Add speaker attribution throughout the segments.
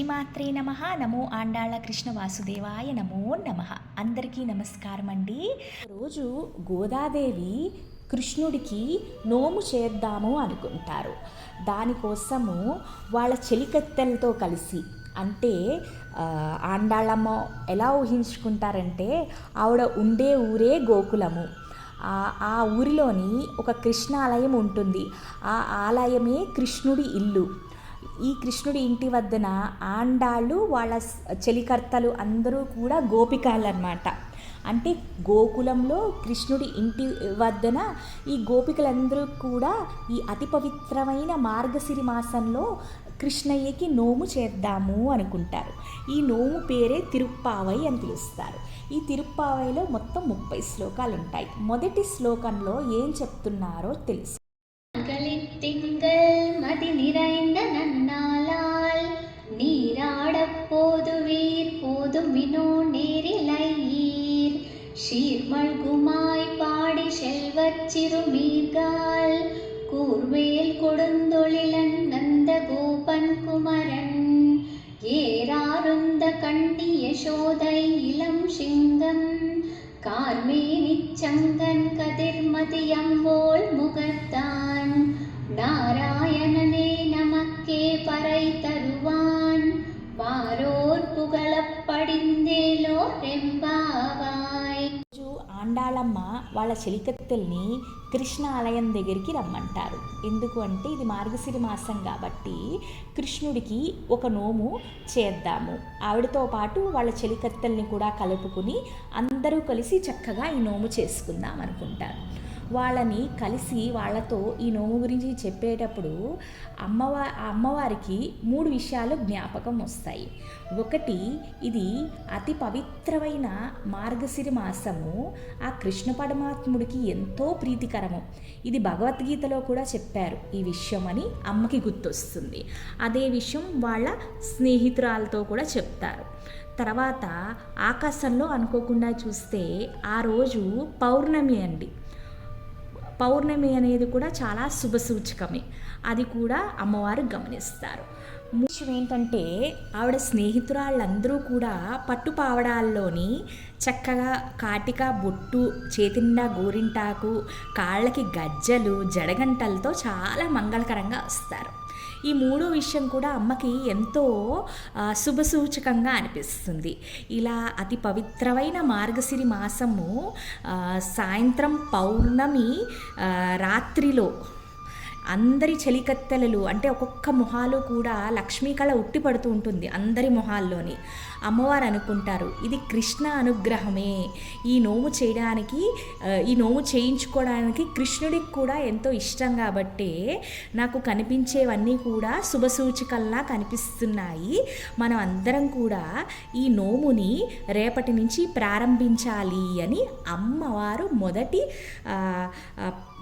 Speaker 1: శ్రీమాత్రే నమ. నమో ఆండాళ కృష్ణ వాసుదేవాయ నమో నమ. అందరికీ నమస్కారం అండి. రోజు గోదాదేవి కృష్ణుడికి నోము చేద్దాము అనుకుంటారు. దానికోసము వాళ్ళ చెలికత్తెలతో కలిసి అంటే ఆండాళ్ళమ్మ ఆండాళమ్మ ఎలా ఊహించుకుంటారంటే ఆవిడ ఉండే ఊరే గోకులము. ఆ- ఆ ఊరిలోని ఒక కృష్ణ ఆలయం ఉంటుంది. ఆ ఆలయమే కృష్ణుడి ఇల్లు. ఈ కృష్ణుడి ఇంటి వద్దన ఆండాళ్ళు వాళ్ళ చెలికర్తలు అందరూ కూడా గోపికాలు అనమాట అంటే గోకులంలో కృష్ణుడి ఇంటి వద్దన ఈ గోపికలందరూ కూడా ఈ అతి పవిత్రమైన మార్గశిరి మాసంలో కృష్ణయ్యకి నోము చేద్దాము అనుకుంటారు. ఈ నోము పేరే తిరుప్పావై అని పిలుస్తారు. ఈ తిరుప్పావైలో మొత్తం ముప్పై శ్లోకాలు ఉంటాయి మొదటి శ్లోకంలో ఏం చెప్తున్నారో తెలుసు.
Speaker 2: மதி நிறைந்த நன்னாளால் நீராடப் போதுவீர் போதுமினோ நேரிலையீர். சீர்மழ்குமாய் பாடி செல்வச் சிறுமீர்கால் கூர்வேல் கொடுந்தொழிலன் நந்த கோபன் குமரன். ஏராருந்த கண்டி யசோதை இளம் சிங்கம் கார்மேனிச்சங்கன் கதிர்மதியம்போல் முகத்தான்
Speaker 1: పాడిందేలో ఆండాళమ్మ వాళ్ళ చెలికత్తెల్ని కృష్ణ ఆలయం దగ్గరికి రమ్మంటారు. ఎందుకు అంటే ఇది మార్గశిరి మాసం కాబట్టి కృష్ణుడికి ఒక నోము చేద్దాము. ఆవిడతో పాటు వాళ్ళ చెలికత్తెల్ని కూడా కలుపుకుని అందరూ కలిసి చక్కగా ఈ నోము చేసుకుందాం అనుకుంటారు. వాళ్ళని కలిసి వాళ్ళతో ఈ నోము గురించి చెప్పేటప్పుడు అమ్మవా అమ్మవారికి మూడు విషయాలు జ్ఞాపకం వస్తాయి. ఒకటి ఇది అతి పవిత్రమైన మార్గశిరి మాసము. ఆ కృష్ణ పరమాత్ముడికి ఎంతో ప్రీతికరము. ఇది భగవద్గీతలో కూడా చెప్పారు. ఈ విషయం అని అమ్మకి గుర్తొస్తుంది. అదే విషయం వాళ్ళ స్నేహితురాలతో కూడా చెప్తారు. తర్వాత ఆకాశంలో అనుకోకుండా చూస్తే ఆ రోజు పౌర్ణమి అండి. పౌర్ణమి అనేది కూడా చాలా శుభసూచకమే. అది కూడా అమ్మవారు గమనిస్తారు. విషయం ఏంటంటే ఆవిడ స్నేహితురాళ్ళందరూ కూడా పట్టు పావడాల్లోని చక్కగా కాటిక బొట్టు చేతిండా గోరింటాకు కాళ్ళకి గజ్జలు జడగంటలతో చాలా మంగళకరంగా వస్తారు. ఈ మూడో విషయం కూడా అమ్మకి ఎంతో శుభసూచకంగా అనిపిస్తుంది. ఇలా అతి పవిత్రమైన మార్గశిరి మాసము సాయంత్రం పౌర్ణమి రాత్రిలో అందరి చలికత్తెలలు అంటే ఒక్కొక్క మొహాలు కూడా లక్ష్మీ కళ ఉట్టి పడుతూ ఉంటుంది అందరి మొహాల్లోని. అమ్మవారు అనుకుంటారు ఇది కృష్ణ అనుగ్రహమే. ఈ నోము చేయడానికి ఈ నోము చేయించుకోవడానికి కృష్ణుడికి కూడా ఎంతో ఇష్టం కాబట్టే నాకు కనిపించేవన్నీ కూడా శుభసూచికల్లా కనిపిస్తున్నాయి. మనం అందరం కూడా ఈ నోముని రేపటి నుంచి ప్రారంభించాలి అని అమ్మవారు మొదటి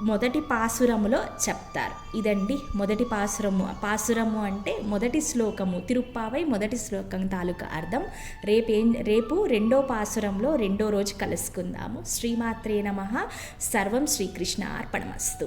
Speaker 1: మొదటి పాసురములో చెప్తారు. ఇదండి మొదటి పాసురము పాసురము అంటే మొదటి శ్లోకము. తిరుప్పావై మొదటి శ్లోకం తాలూకా అర్థం. రేపేం రేపు రెండో పాసురంలో రెండో రోజు కలుసుకుందాము. శ్రీమాత్రే నమ. సర్వం శ్రీకృష్ణ అర్పణమస్తు.